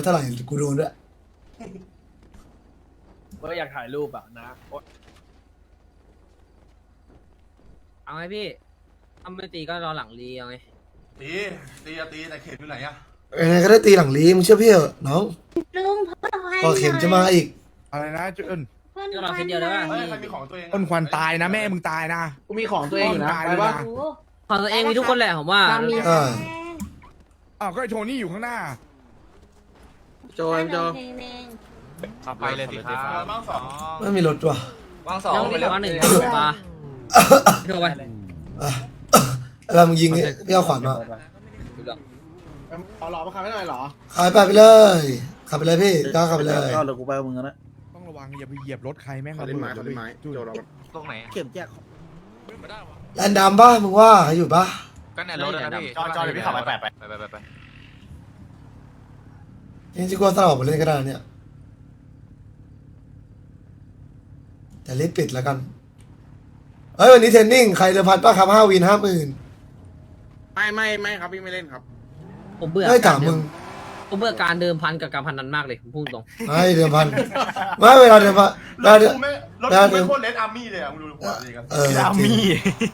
ไม่เท่าไหร่กูโดนด้วยว่าอยากถ่ายรูปอะนะโอ๊ยเอาไงพี่ทำไม่ตีก็รอหลังรีเอาไงตีตีอะตีแต่เข็มอยู่ไหนอะยังไงก็ได้ตีหลังลีมึงเชื่อพี่เหอะน้องลุงพ่อให้พอเข็มจะมาอีกอะไรนะจุนเพื่อนก็รอคิดเดียวได้ป่ะเฮ้ยใครมีของตัวเองอะอ้นควันตายนะแม่มึงตายนะ กูมีของตัวเองอยู่นะตายไปเลยวะนะโอ้โหของตัวเองมีทุกคนแหละผมว่าตามมีเอออ้าวก็ไอโทนี่อยู่ข้างหน้า โจมโจเพลงเองไปเลยสิครับเออมั่งสองไม่มีรถว่ะว่างสองยังไปมีเลยวันหนึ่งมาเท่าไปอะเวลามึงยิงเนี่ยพี่เอาขวานมาเอาหล่อมาขับให้หน่อยเหรอขายไปไปเลยขับไปเลยพี่ก็ขับไปเลยก็เดี๋ยวกูไปกับมึงนะต้องระวังอย่าไปเหยียบรถใครแม่งเขาเล่นไม้ระเขาบิเล่นไม้จุนโจเราตรงไหนเข็มแจกแลนดำป่ะมึงว่าใครอยู่ป่ะก็ในรถนะพี่จอดจอดเดี๋ยวพี่ขับไปแปะไปไปไปไปไป จริงๆกูว่าสลับมาเล่นก็ได้นะเนี่ย แต่รีบปิดแล้วกันเฮ้ยวันนี้เทรนนิ่งใครเดิมพันป้าครับห้าวินห้าหมื่นไม่ไม่ไม่ครับพี่ไม่เล่นครับ ผมเบื่อเฮ้ยถามมึงผมเบื่อการเดิมพันกับการพนันมากเลยผมพูดตรงไม่เดิมพันไม่เวลาเดิมพันเวรลาถเดิมกูไม่รถแล้วกูเดี๋ไม่ยวโคตรเลดอาร์มี่เลยอะมึงดูหัวดีกันเออจริง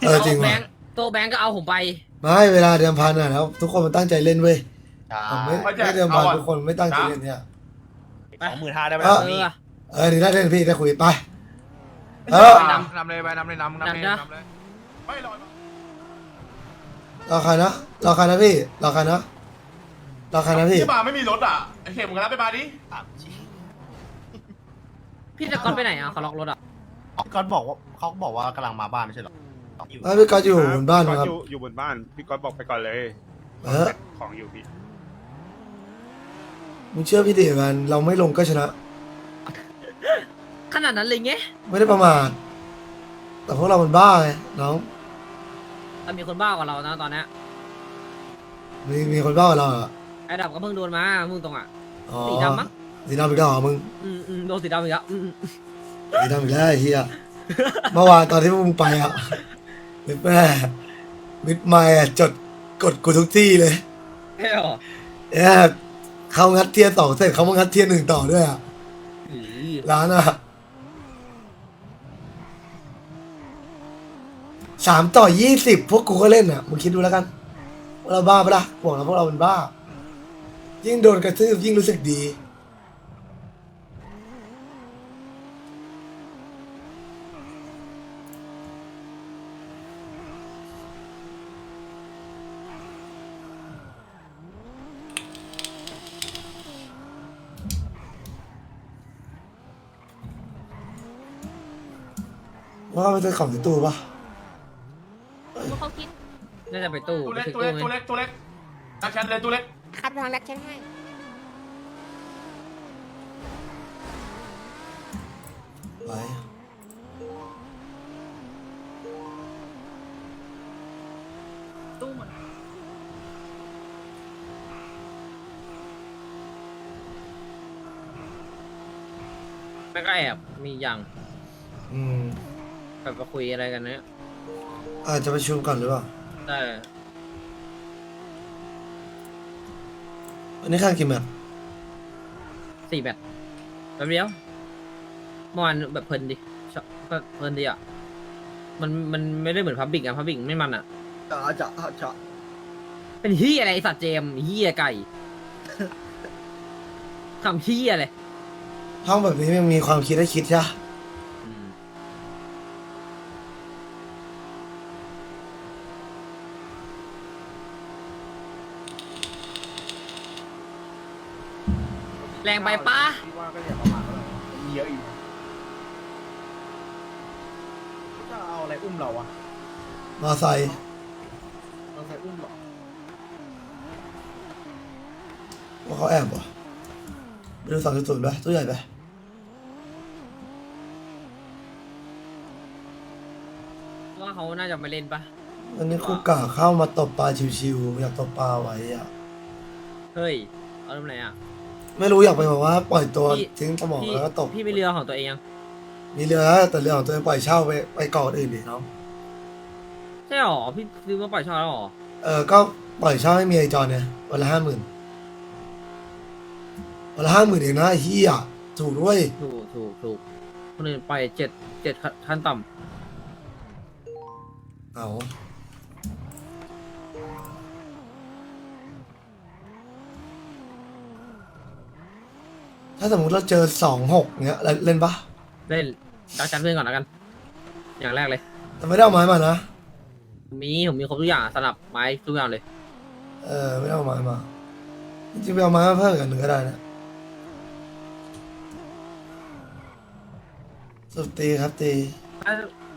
เออจริงแบว่ะงค์โตแบงค์ก็เอาผมไป ไม่เวลาเดิมพันอะแล้วทุกคนมันตั้งใจเล่นเว้ย ผมไม่ไม่เดิมพันทุกคนไม่ตั้งใจเล่นเนี่ยสองหมื่นห้าได้ไหมเออเออเออนี่ได้เล่นพี่ได้คุยไป เออไปนำนำเลยไปนำเลยนำนำเลยนำเลยไม่รอรอใครนะรอใครนะพี่รอใครนะรอใครนะพี่ที่บาร์ไม่มีรถอะไอเข็มมึงรับไปบาร์ดิพี่จะก้อนไปไหนอะเขาล็อกรถอะก็บอกว่าเขาบอกว่ากำลังมาบ้านไม่ใช่เหรอไม่พี่ก็อยู่บนบ้านนะครับอยู่อยู่บนบ้าน พี่ก๊อตบอกไปก่อนเลย เออ ของอยู่พี่ มึงเชื่อพี่ดิมันเราไม่ลงก็ชนะ ขนาดนั้นเลยไงไม่ได้ประมาทแต่พวกเรามันบ้าไงน้องแต่มีคนบ้ากว่าเรานะตอนเนี้ยมีมีคนบ้ากว่าเราอะไอ้ดับก็เพิ่งโดนมามึงตรงอะ อ๋อสีดำมั้ง สีดำอีกแล้วเหรอมึงอืมอืมโดนสีดำอีกแล้วอืมอืมสีดำอีกแล้วไอ้เฮียเมื่อวานตอนที่มึงไปอะมิดแม่มิดไม่อะจดกดกูทุกที่เลยใช่หรอเนี่ย เขางัดเทียร์สองเสร็จเขามางัดเทียร์หนึ่งต่อด้วยอะอือร้านอะสามต่อยี่สิบพวกกูก็เล่นอะมึงคิดดูแล้วกันว่าเราบ้าปะล่ะบอกแล้วพวกเราเป็นบ้า ยิ่งโดนกระทืบยิ่งรู้สึกดี ว่ามันจะของในตู้ปะเขาคิดน่าจะไปตู้ตัวไปเล็กถึงตัวตู้เล็กไงตัวเล็กตัวเล็กนักแชทเลยตัวเล็กครับทางแรกฉันให้ไปตู้หมดแล้วก็แอบมีอย่างอืม แบบมาคุยอะไรกันเนี่ยอาจจะประชุมก่อนหรือเปล่า ได้อันนี้ข้างกี่แมตช์สี่แบบแบบเดียวเมื่อวานแบบเพลินดิชอบก็เพลินดีอะมันมันไม่ได้เหมือนพับบิกอะพับบิกไม่มันอะจ๋าจ๋าจ๋าเป็นเฮียอะไรไอสัตว์เจมเฮียไก่ คำเฮียอะไรห้องแบบนี้มันมีความคิดให้คิดใช่ปะ แรงไปป้าพี่ว่าก็อย่าประมาทเลยมีเยอะอยู่จะเอาอะไรอุ้มเราอะมอไซค์เราใส่อุ้มเหรอว่าเขาแอบวะไปดูสองจุดศูนย์ไปตู้ใหญ่ไปว่าเขาน่าจะไม่เล่นปะวันนี้คุกกะเข้ามาตบปลาชิวๆอยากตบปลาไว้อะเฮ้ย เอาทำไรอะ ไม่รู้อยากไปบอกว่าปล่อยตัวพี่ ทิ้งสมองพี่แล้วก็ตบพี่มีเรือของตัวเองยังมีเรือแต่เรือของตัวเองปล่อยเช่าไปไปเกาะอื่นดิน้องใช่หรอพี่ซื้อมาปล่อยเช่าแล้วหรอเออก็ปล่อยเช่าให้เมียไอจอนเนี่ยวันละห้าหมื่นวันละห้าหมื่นเองนะไอ้เฮียถูกด้วยถูกถูกถูกคนอื่นไปเจ็ดเจ็ดขั้นต่เอา ถ้าสมมติเราเจอสองหกเนี้ยเล่นเล่นปะำเล่นดักจันเพื่อนก่อนแล้วกัน อย่างแรกเลย แต่ไม่ได้เอาไม้มานะ มีผมมีครบทุกอย่างสนับไม้ทุกอย่างเลย เออไม่ได้เอาไม้มาจริงๆไปเอาไม้มาเพิ่มอีกอันหนึ่งก็ได้นะสุดตีครับตี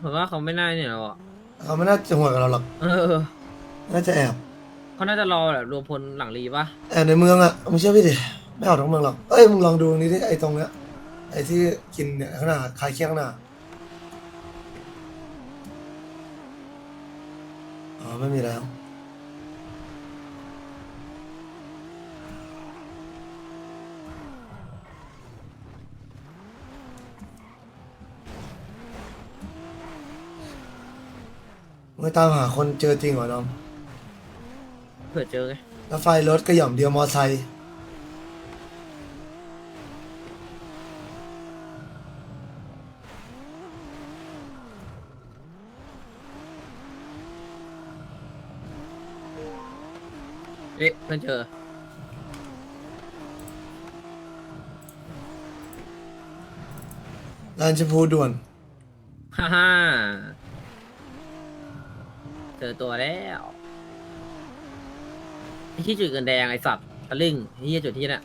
ผมว่าเขาไม่น่าเนี่ยหรอกเขาไม่น่าจะหัวกับเราหรอกเออน่าจะแอบเขาน่าจะรอแบบรวมพลหลังรีปะแอบในเมืองอะไม่เชื่อพี่ดิ ไม่ออกทั้งเมืองหรอก เอ้ยมึงลองดูนี่ดิไอ้ตรงเนี้ยไอ้ที่กินเนี่ยข้างหน้าคลายเครียดข้างหน้าอ๋อไม่มีแล้วไม่ตามหาคนเจอจริงเหรอน้อง เผื่อเจอไงแล้วไฟรถก็หย่อมเดียวมอไซค์ เอ๊ะเพื่อนเจอลานชมพูด่วน ฮ่าฮ่าเจอตัวแล้วไอ้ที่จุดเงินแดงไอ้สัตว์ทะลึ่งไอ้ที่จุดที่น่ะ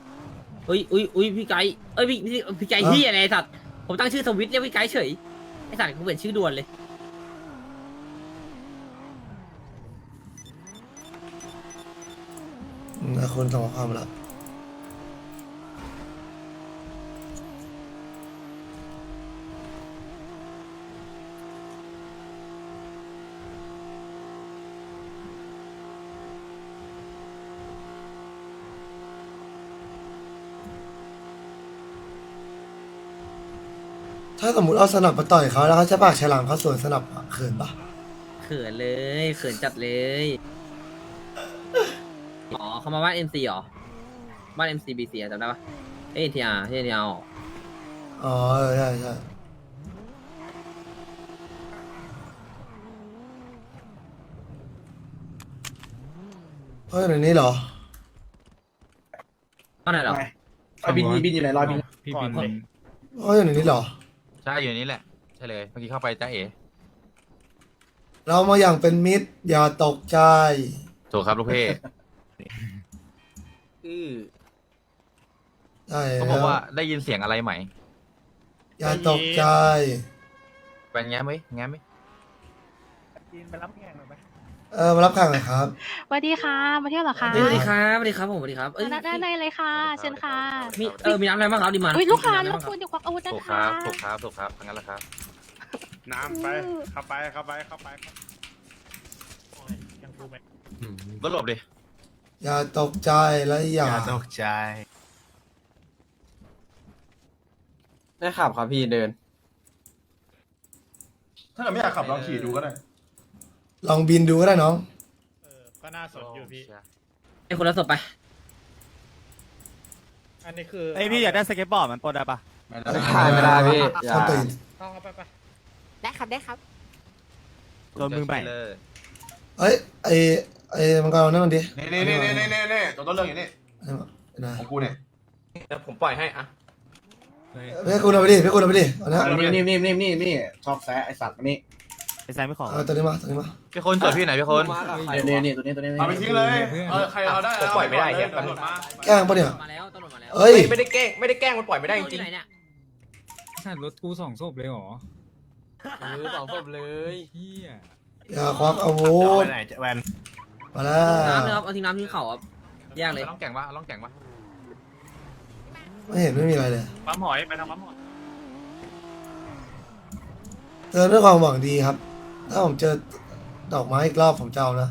อุ้ยอุ้ยอุ้ยพี่ไก่เอ้ยพี่พี่พี่ไก่ฮะที่อะไรไอ้สัตว์ผมตั้งชื่อทวิตเรียกพี่ไก่เฉยไอ้สัตว์กูเปลี่ยนชื่อด่วนเลย อืมคนส่งความล้วถ้าสมมติเอาสนับมาต่อยเขาแล้วเขาจะปากฉลามเขาสวนสนับอะเขินปะเขินเลยเขินจัดเลย เขามาบ้านเอ็มซีหรอบ้านเอ็มซีบีซีจำได้ปะเอ็นทีอาร์ที่เอ็นทีอาร์อ๋อเออใช่ใช่เพราะอยู่ในนี้เหรอ บ้านไหนเหรอไอบินบินอยู่ไหนรอยบินพี่บินเพราะอยู่ในนี้เหรอ ใช่อยู่นี่แหละ ใช่เลย เมื่อกี้เข้าไปจ้าเอ๋เรามาอย่างเป็นมิตรอย่าตกใจ ถูกครับลูกเพ่ ใช่เขาบอกว่าได้ยินเสียงอะไรไหมอย่าตกใจ เป็นแง้มไหมแง้มไหมบินไปรับแข่งหน่อยไหมเออมารับข่าวหน่อยครับ สวัสดีค่ะมาเที่ยวเหรอคะสวัสดีครับสวัสดีครับผมสวัสดีครับเอ้ยได้ได้ได้เลยค่ะ เชิญค่ะมีเออมีน้ำอะไรบ้างครับดีมาอุ้ยลูกค้ามีรน้ำบอะไรบ้างกวนเดี๋ยวควักอาวุธนะถูกคคะรับถูกครับถูกครับทั้งนั้นแหละครับ น้ำไป เข้าไป เข้าไป เข้าไปก็หลบดิ อย่าตกใจและอย่าตกใจ ได้ขับครับพี่เดิน ถ้าเกิดไม่อยากขับลองขี่ดูก็ได้ ลองบินดูก็ได้น้องก็น่าสนอยู่พี่ ไอ้คนละศพไป อันนี้คือไอพี่อยากได้สเก็ตบอร์ดมันปลดได้ปะไม่ไม่ได้พี่อย่า คนตื่นต้องเอาไปไปได้ครับได้ครับ โดนมือใหม่เลยเอ้ยไอ ไอมังกรเอานั่นมันดินี่นี่นี่นี่นี่นี่ตัวต้นเรื่องอยู่นี่อันนี้มาอันไหนของกูเนี่ยแต่ผมปล่อยให้อะพี่คุณเอาไปดิพี่คุณเอาไปดิเอานะนี่นี่นี่นี่นี่ชอบแซะไอสัตว์นี่ไอแซมไม่ขอเอาตัวนี้มาตัวนี้มาพี่คนจดพี่ไหนพี่คนนี่นี่ตัวนี้ตัวนี้เอาไปทิ้งเลยเออใครเอาได้ผมปล่อยไม่ได้เหี้ยตำรวจมาแกล้งปะเนี่ยมาแล้วตำรวจมาแล้วเอ้ยไม่ได้แกล้งไม่ได้แกล้งมันปล่อยไม่ได้จริงไหนเนี่ยสัตว์รถกูสองศพเลยเหรอเออสองศพเลยเฮียอย่าควักอาวุเอาธไปไหนจะแวน มาแล้วน้ำเลยครับเอาทิ้งน้ำทิ้งเข่าครับแยกเลยล่องแก่งวะล่องแก่งวะไม่เห็นไม่มีอะไรเลยปั๊มหอยไปทางปั๊มหอยเตือนด้วยความหวังดีครับ ถ้าผมเจอดอกไม้อีกรอบผมจะเอานะ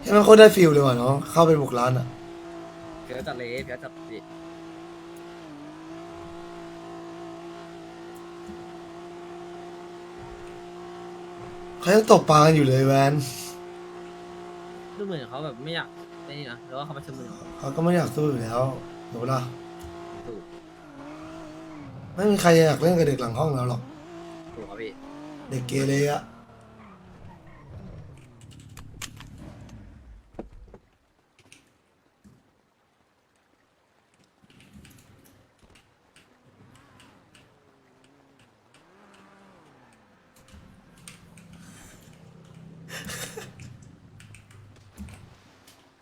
เฮ้ยมันโคตรได้ฟิลเลยว่ะน้องเข้าไปบุกร้านอะเดี๋ยวจัดเลยเดี๋ยวจัดดิ เขายังตกปลากันอยู่เลยแวนดูเหมือนเขาแบบไม่อยากไอ้นี่นะหรือว่าเขาประชุมมือเขาก็ไม่อยากสู้อยู่แล้วหนูล่ะถูกไม่มีใครอยากเล่นกับเด็กหลังห้องแล้วหรอกถูกครับพี่ เด็กเกเรอะ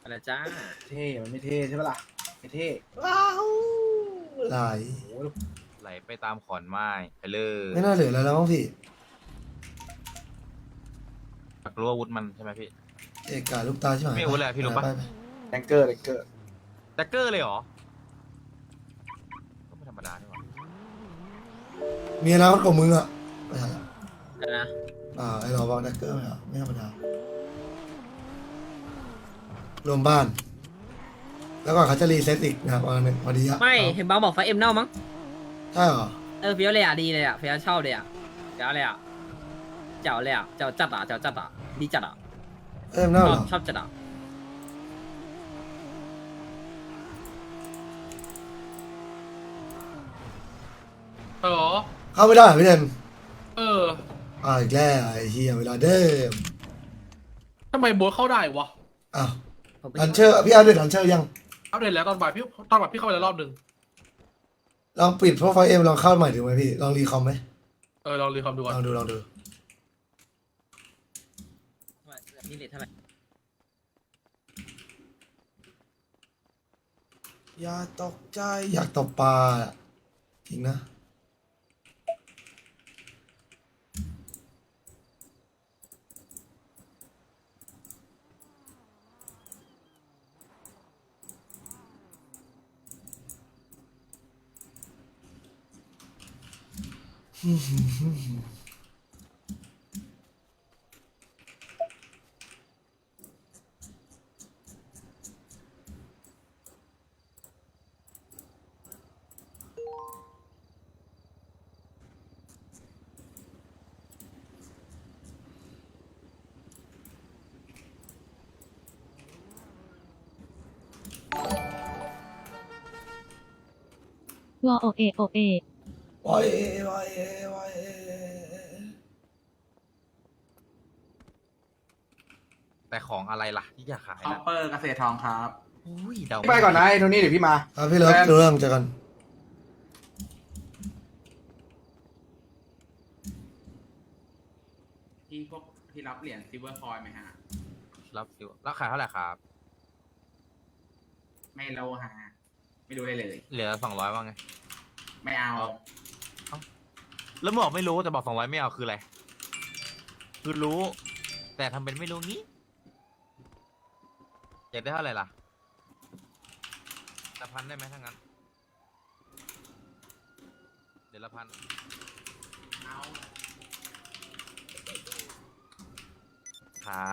อะไรจ้าเท่มันไม่เท่ใช่ปะล่ะไม่เท่หลายไหลไปตามขอนไม้ไปเลยไม่น่าเหลืออะไรแล้วมั้งพี่อยากรู้อาวุธมันใช่ไหมพี่ เอกาลูกตาใช่ไหมไม่รู้เลยอะพี่รู้ปะไปไปแดงเกอร์แดงเกอร์แดกเกอร์เลยเหรอ ก็ไม่ธรรมดานี่หว่ามีอนาคตของมึงอะไม่ใช่ละอะไรนะ อ่าไอ้เราบอกดักเกอร์ไม่เหรอไม่ธรรมดา รวมบ้าน แล้วก็เขาจะรีเซ็ตอีกนะครับวันนึงพอดีอะไม่เห็นบางบอกไฟเอ็มเน่ามั้ง ใช่เหรอเออเฟี้ยวเลยอะดีเลยอะเฟี้ยวชอบเลยอะเฟี้ยวเลยอะเจ๋วเลยอะเจ๋วจัดอะเจ๋วจัดอะดีจัดอะเอ้ยชน่าอเหรบอชอบจัดอะเออเข้าไม่ได้เหรอพี่เดนเอออ่าอีกแล้วไอ้เฮียเวลาเดิมทำไมโบสเข้าได้วะอ้าว ผมไปลันเชอร์พี่เอาเด็ดลันเชอร์ยังอัปเดตแล้วตอนบ่ายพี่ตอนบ่ายพี่เข้าไปแล้วรอบหนึ่งลองปิดโปรไฟล์เอ็มลองเข้าใหม่ดูไหมพี่ลองรีคอมไหมเออลองรีคอมดูก่อนลองดูลองดูมีเลทเท่าไหร่อย่าตกใจอยากตบปลาอะจริงนะ วอโอเอโอเอ วายเอวายเอวายเอแต่ของอะไรล่ะที่อยากขายคอปนะเปอร์เกษตรทองครับ อุ้ยเดาไปก่อนนะไอ้โทนี่เดี๋ยวพี่มา ครับพี่เลิฟแวนดูเรื่องเจอกันที่พวกที่รับเหรียญซิลเวอร์คอยไหมฮะ รับซิวราคาเท่าไหร่ครับ ไม่โลฮะไม่รู้เลยเลย เหลือสองร้อยว่าไง ไม่เอา แล้วบอกไม่รู้แต่บอกสองร้อยไม่เอาคืออะไร คือรู้ แต่ทำเป็นไม่รู้งี้ อยากได้เท่าไหร่ล่ะละพันได้ไหมถ้างั้น เดี๋ยวละพันเอาค่ะ